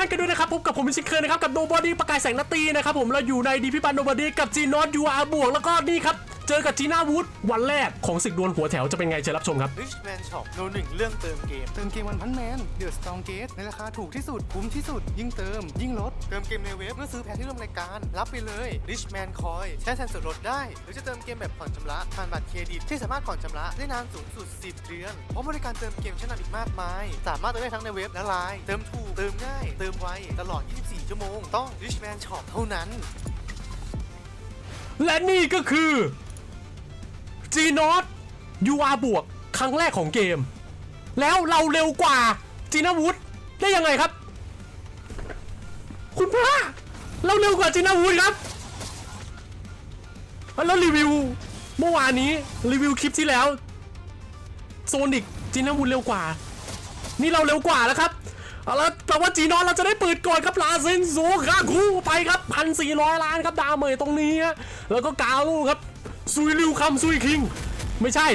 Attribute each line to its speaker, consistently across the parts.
Speaker 1: ท่านกันด้วยนะครับพบกับผมมิชิเคยนะครับกับโนบอดี้ประกายแสงนาตีนะครับผมเราอยู่ในดีพิบันโนบอดี้กับจีนอตยูอาบวกแล้วก็นี่ครับ เจอกับจีน่าวูดวันแรกของศึกดวลหัวแถวจะเป็นไงเชิญรับชมครับ
Speaker 2: Richman Shop โนหนึ่งเรื่องเติมเกม
Speaker 3: เติมเกมวันพันแมนเดือดสตองเกตในราคาถูกที่สุด คุ้มที่สุด ยิ่งเติม ยิ่งลด
Speaker 2: เติมเกมในเว็บเมื่อซื้อแพ็คที่ร่วมรายการ รับไปเลย Richman Coin ใช้แทนส่วนลดได้ หรือจะเติมเกมแบบผ่อนชำระผ่านบัตรเครดิตที่สามารถผ่อนชำระได้นานสูงสุด 10 เดือนพร้อมบริการเติมเกมชั้นนำอีกมากมาย สามารถเติมได้ทั้งในเว็บและไลน์เติมถูกเติมง่าย เติมไวตลอด 24 ชั่วโมง ต้อง Richman Shop เท่านั้น
Speaker 1: และนี่ก็คือ จีนอตยูอาร์บวก ครั้งแรกของเกม แล้วเราเร็วกว่าจีนาวูดได้ยังไงครับ คุณพระเราเร็วกว่าจีนาวูดครับแล้วรีวิวเมื่อวานนี้รีวิวคลิปที่แล้วโซนิกจีนาวูดเร็วกว่า นี่เราเร็วกว่าแล้วครับเอาละแปลว่าจีนอนเราจะได้เปิดก่อนครับลาเซนโซคาคูไปครับพันสี่ร้อยล้านครับดาวเมยตรงนี้แล้วก็กาลูครับ ซุยริวคัมซุยคิง ไม่ใช่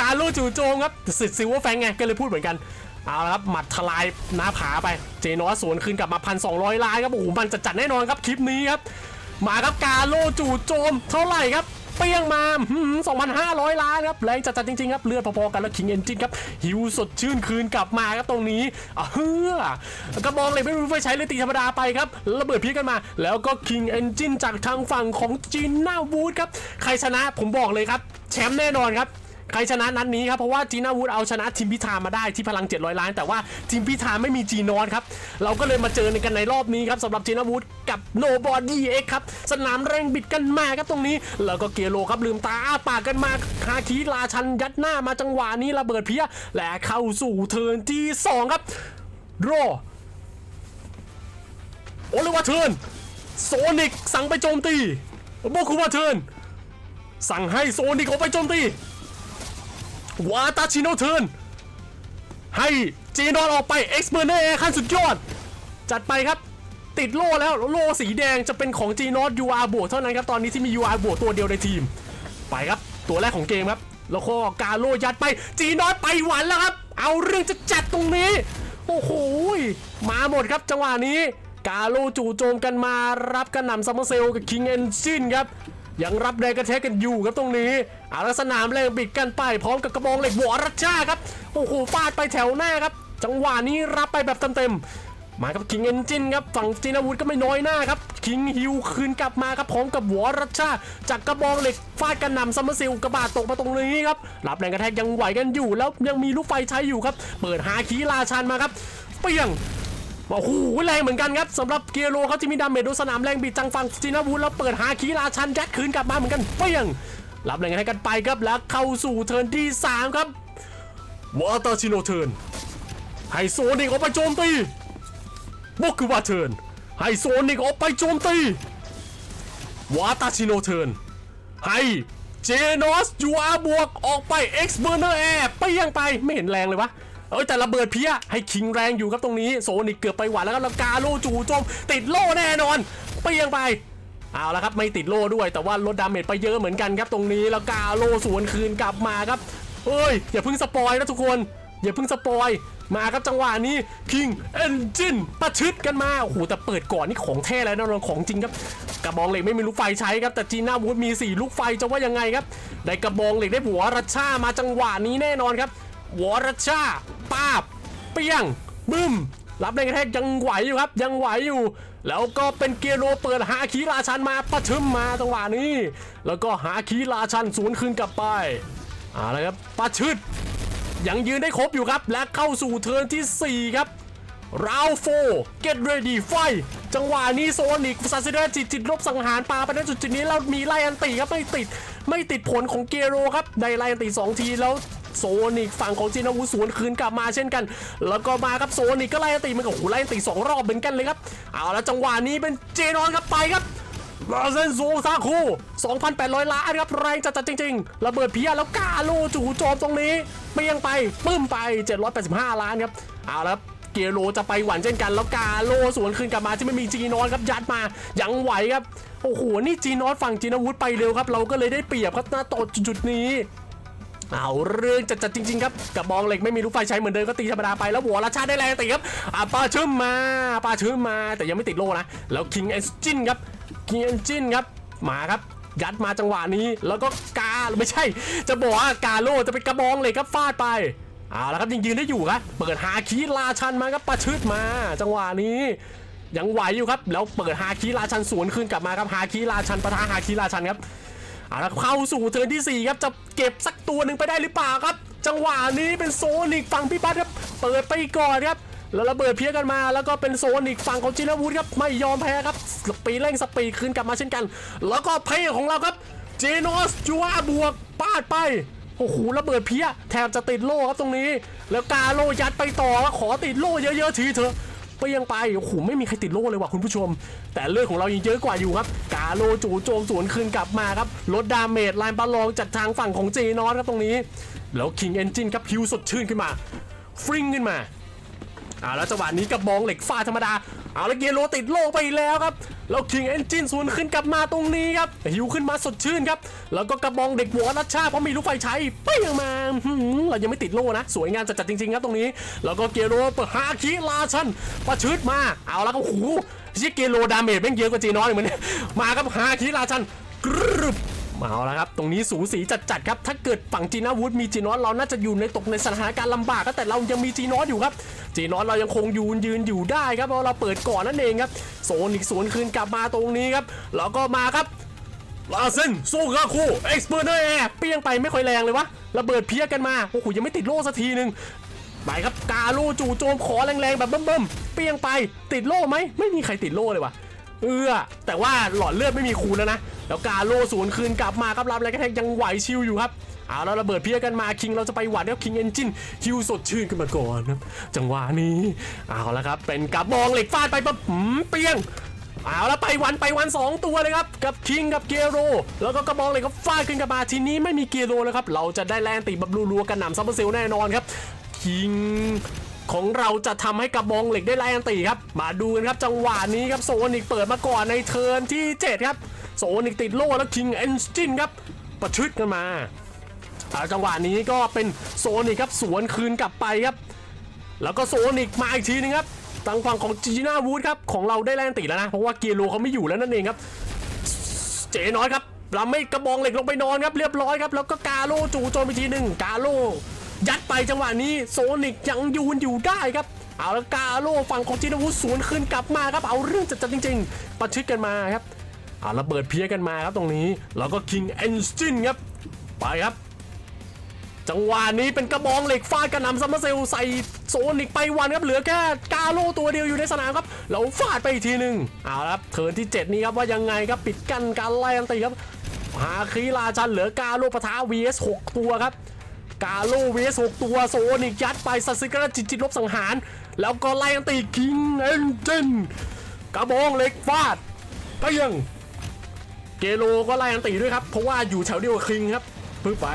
Speaker 1: การโลจูโจงครับสิทธิ์ซิลเวอร์แฟงไงก็เลยพูดเหมือนกันเอาละครับหมัดทลายหน้าผาไป เจนอสสวนคืนกลับมาพันสองร้อยล้านครับโอ้โหมันจะจัดแน่นอนครับคลิปนี้ครับมาครับกาโลจู่โจมเท่าไหร่ครับ เปี้ยงมา2,500 ล้านครับแรงจัดๆจริงๆครับเลือดพอๆกันแล้วคิงเอนจินครับหิวสดชื่นคืนกลับมาครับตรงนี้อะเฮ้อกระบองเลยไม่รู้ไปใช้เลยตีธรรมดาไปครับระเบิดพีกันมา แล้วก็คิงเอนจินจากทางฝั่งของจีนหน้าวูดครับใครชนะผมบอกเลยครับแชมป์แน่นอนครับ ใครชนะนัดนี้ครับเพราะว่าจีน่าวูดเอาชนะทีมพิธามาได้ที่พลัง 700 ล้าน แต่ว่าทีมพิธาไม่มีจีนอนครับ เราก็เลยมาเจอในกันในรอบนี้ครับสำหรับจีน่าวูดกับโนบอดี้เอ็กครับ สนามแรงบิดกันมาครับตรงนี้ แล้วก็เกียโลครับลืมตาอ้าปากกันมาฮาคิราชันยัดหน้ามาจังหวะนี้ระเบิดเพี้ยและเข้าสู่เทิร์นที่ 2 ครับรอโอเลวาเทิร์นโซนิกสั่งไปโจมตีโบคุวาเทิร์นสั่งให้โซนิกออกไปโจมตี วาตาชิโนเทิร์นให้จีนอนออกไปเอ็กซ์เมอร์เน่ขั้นสุดยอด จัดไปครับ ติดโล่แล้วโล่สีแดงจะเป็นของจีนอตยูอาร์บวกเท่านั้นครับ ตอนนี้ที่มี UR บวกตัวเดียวในทีม ไปครับ ตัวแรกของเกมครับ แล้วก็กาโลยัดไปจีนอตไปหวันแล้วครับ เอาเรื่องจะจัดตรงนี้ โอ้โหมาหมดครับจังหวะนี้ กาโลจู่โจมกันมารับกระหน่ำซัมเมอร์เซลกับคิงเอนจินครับ ยังรับแรงกระแทกกันอยู่ครับตรงนี้อาลสนามแรงบิดกันไปพร้อมกับกระบองเหล็กหัวรัชชาครับ โอ้โหฟาดไปแถวหน้าครับ จังหวะนี้รับไปแบบเต็มๆ มากับคิงเอนจินครับฝั่งจีนาวุธก็ไม่น้อยหน้าครับ คิงฮิวคืนกลับมาครับพร้อมกับหัวรัชชาจากกระบองเหล็กฟาดกันนำซัมเมอร์ซิลกระบาดตกมาตรงนี้ครับ รับแรงกระแทกยังไหวกันอยู่ แล้วยังมีลูกไฟใช้อยู่ครับ เปิดหาคีราชันมาครับ เปียง โอ้โหแรงเหมือนกันครับสำหรับเกียร์โลเขาที่มีดาเมจโดนสนามแรงบิดจังฟังจีนาวูดแล้วเปิดหาคีราชันยัดคืนกลับมาเหมือนกันเปี้ยงรับแรงให้กันไปครับแล้วเข้าสู่เทิร์นที่ 3 ครับวอเตอร์ชิโนเทิร์นให้โซนิกออกไปโจมตีบุกุวาเทิร์นให้โซนิกออกไปโจมตีวาตาชิโนเทิร์นให้เจนอสยูอาบวกออกไปเอ็กซ์เบอร์เนอร์แอร์ไปยังไปไม่เห็นแรงเลยวะ เอ้ยแต่ระเบิดเพี้ยให้คิงแรงอยู่ครับตรงนี้โซนิกเกือบไปหวานแล้วก็แล้วกาโลจู่โจมติดโล่แน่นอนไปยังไปเอาละครับไม่ติดโล่ด้วย แต่ว่าลดดาเมจไปเยอะเหมือนกันครับตรงนี้แล้วกาโลสวนคืนกลับมาครับเฮ้ยอย่าเพิ่งสปอยนะทุกคน อย่าเพิ่งสปอยมาครับจังหวะนี้คิงเอนจินประชิดกันมาโอ้โหแต่เปิดก่อนนี่ของแท้แล้วนะน้องของจริงครับกระบองเหล็กไม่มีลูกไฟใช้ครับแต่จีน่าวูดมี 4 ลูกไฟจะว่ายังไงครับได้กระบองเหล็กได้หัวรัชชามาจังหวะนี้แน่นอนครับหัวรัชชา ป้าบ เปี้ยง บึ้ม รับแรงกระแทกยังไหวอยู่ครับ ยังไหวอยู่ แล้วก็เป็นเกียร์โรเปิดหาคีราชันมาประชึมมาจังหวะนี้ แล้วก็หาคีราชันสวนคืนกลับไปเอาละครับประชึดยังยืนได้ครบอยู่ครับ และเข้าสู่เทิร์นที่ 4 ครับราวโฟ get ready ไฟจังหวะนี้โซนิกซาซิเดอร์จิตจิตลบสังหารปลาไปในจุดจุดนี้แล้วมีไล่อันติครับไม่ติดไม่ติดผลของเกโรครับได้ไล่อันติ 2 ทีแล้ว โซนิกฝั่งของจีนาวูสวนคืนกลับมาเช่นกัน แล้วก็มาครับโซนิกก็ไล่ติมันก็โอ้โหไล่ติสองรอบเหมือนกันเลยครับเอาแล้วจังหวะนี้เป็นเจนอนครับไปครับลาเซนโซซาคู2,800 ล้านครับแรงจัดจริงๆ ระเบิดเพียแล้วกาโลจู่โจมตรงนี้เปียงไปปึ้มไป 785 ล้านครับ เอาแล้วครับเกียโลจะไปหวันเช่นกัน แล้วกาโลสวนคืนกลับมาที่ไม่มีจีนอนครับยัดมายังไหวครับ โอ้โห นี่จีนอนฝั่งจีนอาวุธไปเร็วครับ เราก็เลยได้เปรียบครับหน้าตดจุดนี้ เอาเรื่องจัดจัดจริง ๆ ครับกระบองเหล็กไม่มีลูกไฟใช้เหมือนเดิมก็ตีธรรมดาไปแล้วหัวราชาได้แรงตีครับอะปาชึมมาปาชึมมาแต่ยังไม่ติดโล่นะแล้วคิงเอนจินครับคิงเอนจินครับมาครับยัดมาจังหวะนี้แล้วก็กาไม่ใช่ จะบอกว่ากาโลจะเป็นกระบองเหล็กครับฟาดไปเอาละครับยังยืนได้อยู่ครับเปิดหาคีราชันมาครับปาชึดมา จังหวะนี้ยังไหวอยู่ครับ แล้วเปิดฮาคิราชันสวนคืนกลับมาครับฮาคิราชันปะทะฮาคิราชันครับ เอาละครเข้าสู่เทิร์นที่ 4 ครับ จะเก็บสักตัวหนึ่งไปได้หรือเปล่าครับ จังหวะนี้เป็นโซนิกฝั่งพี่บัตครับ เปิดไปก่อนครับ แล้วระเบิดเพี้ยกันมา แล้วก็เป็นโซนิกฝั่งของจินวุฒิครับ ไม่ยอมแพ้ครับ สปีดเร่งสปีดคืนกลับมาเช่นกัน แล้วก็เพย์ของเราครับ เจโนสจัวบวกปาดไปโอ้โหระเบิดเพี้ยแทบจะติดโล่ครับตรงนี้ แล้วกาโลยัดไปต่อขอติดโล่เยอะๆทีเถอะ เปรี้ยงไปโอ้โหไม่มีใครติดโล่เลยว่ะคุณผู้ชม แต่เลือดของเรายังเยอะกว่าอยู่ครับ กาโลจู่โจมสวนคืนกลับมาครับลดดาเมจไลน์บอลองจากทางฝั่งของเจนอสครับตรงนี้ แล้วคิงเอนจินครับฮิวสดชื่นขึ้นมาฟริงขึ้นมาอ่าแล้วจังหวะนี้กระบองเหล็กฟาธรรมดา เอาแล้วเกียร์โลติดโลกไปแล้วครับแล้วคิงเอนจินสวนขึ้นกลับมาตรงนี้ครับหิวขึ้นมาสดชื่นครับแล้วก็กระบองเด็กหัวรัชชาเพราะมีลูกไฟใช้เปี้ยงมาเรายังไม่ติดโลนะ สวยงามจัดๆจริงๆครับตรงนี้ แล้วก็เกียร์โลเปิดฮาคิราชันประชึดมาเอาแล้วก็โอ้โหชิเกียร์โลดาเมจแม่งเยอะกว่าจีน้อยเหมือนเนี่ยมาครับฮาคิราชันกรึบ เอาละครับ ตรงนี้สูสีจัดๆครับ ถ้าเกิดฝั่งจีนาวูดมีจีนอสเราน่าจะอยู่ในตกในสถานการณ์ลำบากครับแต่เรายังมีจีนอสอยู่ครับ จีนอสเรายังคงยืนยืนอยู่ได้ครับเพราะเราเปิดก่อนนั่นเองครับโซนิกสวนคืนกลับมาตรงนี้ครับแล้วก็มาครับลาเซนโซกาคูเอ็กซ์เพรสเนอร์แอร์เปี้ยงไปไม่ค่อยแรงเลยวะระเบิดเพี้ยกันมาโอ้โหยังไม่ติดโล่สักทีหนึ่งไปครับกาโลจู่โจมขอแรงๆแบบเบิ่มๆเปี้ยงไปติดโล่ไหมไม่มีใครติดโล่เลยวะ เออแต่ว่าหลอดเลือดไม่มีคูณแล้วนะแล้วกาโลสวนคืนกลับมาครับรับอะไรกระแทกยังไหวชิวอยู่ครับเอาแล้วระเบิดเพี้ยกันมาคิงเราจะไปหวัดแล้วคิงเอนจินฮิวสดชื่นขึ้นมาก่อนครับจังหวะนี้เอาและครับเป็นกระบองเหล็กฟาดไปปั๊บเปียงเอาแล้วไปวันไปวัน 2 ตัวเลยครับกับคิงกับเกโร แล้วก็กระบองเหลยก็ฟาดขึ้นกับมาทีนี้ไม่มีเกโรแล้วครับ เราจะได้แลนตีแบบรัวๆกันหนำซับเปอร์เซลแน่นอนครับคิง ของเราจะทำให้กระบองเหล็กได้แรงตีครับ มาดูกันครับจังหวะนี้ครับโซนิกเปิดมาก่อนในเทิร์นที่ 7 ครับ โซนิกติดโล่แล้วคิงเอนจินครับ ประชึดกันมาจังหวะนี้ก็เป็นโซนิกครับสวนคืนกลับไปครับ แล้วก็โซนิกมาอีกทีนึงครับทางฝั่งของจีน่าวูดครับของเราได้แรงติแล้วนะ เพราะว่าเกียร์โลเขาไม่อยู่แล้วนั่นเองครับ เจน้อยครับเราไม่กระบองเหล็กลงไปนอนครับเรียบร้อยครับแล้วก็กาโลจู่โจมอีกทีหนึ่งกาโล ยัดไปจังหวะนี้โซนิกยังยืนอยู่ได้ครับเอาแล้วกาโลฝั่งของจีน่าวูดสวนคืนกลับมาครับ เอาเรื่องจัดจริง ๆ ประชิดกันมาครับเอาระเบิดเพี้ยกันมาครับตรงนี้ แล้วก็คิงเอนจินครับ ไปครับ จังหวะนี้เป็นกระบองเหล็กฟาดกระหน่ำซัมเมอร์เซลใส่โซนิกไปวันครับ เหลือแค่กาโลตัวเดียวอยู่ในสนามครับแล้วฟาดไปอีกทีหนึ่งเอาละครับเทิร์นที่ 7 นี้ครับว่ายังไงครับปิดกั้นการไล่ตีครับหาคีราชันเหลือกาโลปะทะ vs 6 ตัวครับ กาโล vs 6ตัวโซนิกยัดไปสัตว์สิกระจิตจิตลบสังหาร แล้วก็ไล่กันตีคิงเอนเจนกระบองเหล็กฟาดก็ยังเกโลก็ไล่กันตีด้วยครับ เพราะว่าอยู่แถวเดียวกับคิงครับพึ่งไป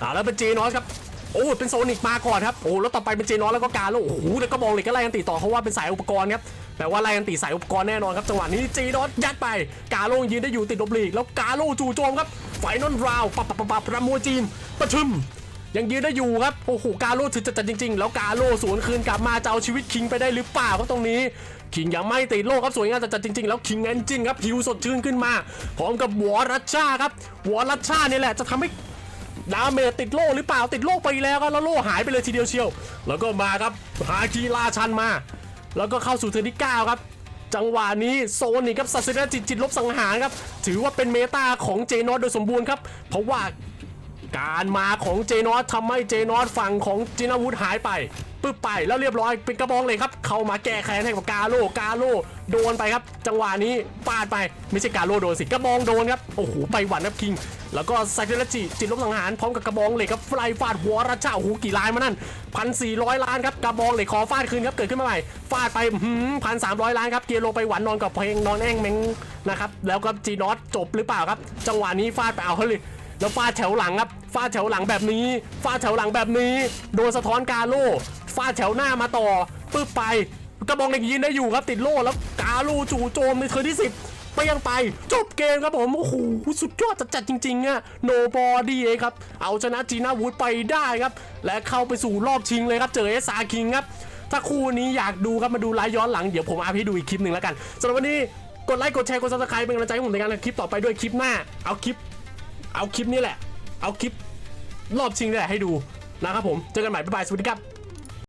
Speaker 1: อ่าแล้วเป็นเจนอสครับโอ้เป็นโซนิกมาก่อนครับโอ้แล้วต่อไปเป็นเจนอสแล้วก็กาโลโอ้โหแล้วก็มองเหล็กก็ไล่กันตีต่อเพราะว่าเป็นสายอุปกรณ์ครับ แปลว่าไล่กันตีสายอุปกรณ์แน่นอนครับจังหวะนี้เจนอสยัดไป กาโลงยืนได้อยู่ติดลบลีก แล้วกาโลจู่โจมครับไฟนอลราวปับปับปับปับประมัวจีมประชุมยังยืนได้อยู่ครับโอ้โหกาโลถึงจะจัดจริง ๆ แล้วกาโลสวนคืนกลับมาจะเอาชีวิตคิงไปได้หรือเปล่าครับตรงนี้คิงยังไม่ติดโลกครับสวยงามจัดจริง ๆ แล้วคิงเอนจินครับฮิวสดชื่นขึ้นมาพร้อมกับวอรัชชาครับวอรัชชาเนี่ยแหละจะทำให้ดาเมจติดโล่หรือเปล่าติดโล่ไปแล้วครับแล้วโล่หายไปเลยทีเดียวเชียว แล้วก็มาครับฮาคีราชันมา แล้วก็เข้าสู่เทิร์นที่ 9 ครับ จังหวะนี้โซนิกครับซาเซนจิตจิตลบสังหารครับ ถือว่าเป็นเมตาของเจนอสโดยสมบูรณ์ครับ เพราะว่าการมาของเจนอสทำให้เจนอสฝั่งของจินาวุธหายไป ปึ๊บไปแล้วเรียบร้อยเป็นกระบองเลยครับ เข้ามาแก้แค้นให้กับกาโลกาโลโดนไปครับ จังหวะนี้ปาดไปไม่ใช่กาโลโดนสิกระบองโดนครับโอ้โหไปหวันครับคิง แล้วก็ไซเทลจิจิตลบสังหารพร้อมกับกระบองเหล็กครับไฟฟาดหัวราชาโอ้โหกี่ล้านมานั่นพันสี่ร้อยล้านครับกระบองเหล็กขอฟาดคืนครับเกิดขึ้นมาใหม่ฟาดไปพันสามร้อยล้านครับเกียร์โลไปหวันนอนกับเพลงนอนแอ่งเมงนะครับแล้วก็จีนอสจบหรือเปล่าครับ จังหวะนี้ฟาดไปเอาเขาเลยแล้วฟาดแถวหลังครับฟาดแถวหลังแบบนี้ฟาดแถวหลังแบบนี้ โดนสะท้อนกาโล ฟาดแถวหน้ามาต่อปึ๊บไป กระบองเหล็กยืนได้อยู่ครับติดโล่แล้วกาโลจู่โจมในเทิร์นที่ 10 ไปยังไป จบเกมครับผมโอ้โหสุดยอดจัดจริงๆอะโนบอดีเอครับ เอาชนะจีน่าวูดไปได้ครับ และเข้าไปสู่รอบชิงเลยครับ เจอเอสอาคิงครับถ้าคู่นี้อยากดูครับมาดูไลฟ์ย้อนหลังเดี๋ยวผมอาให้ดูอีกคลิปหนึ่งแล้วกันสำหรับวันนี้กดไลค์กดแชร์กดซับสไครป์เป็นกำลังใจให้ผมในการทำคลิปต่อไปด้วยคลิปหน้า เอาคลิป เอาคลิปนี้แหละ เอาคลิปรอบชิงนี่แหละให้ดูนะครับผม เจอกันใหม่บ๊ายบายสวัสดีครับ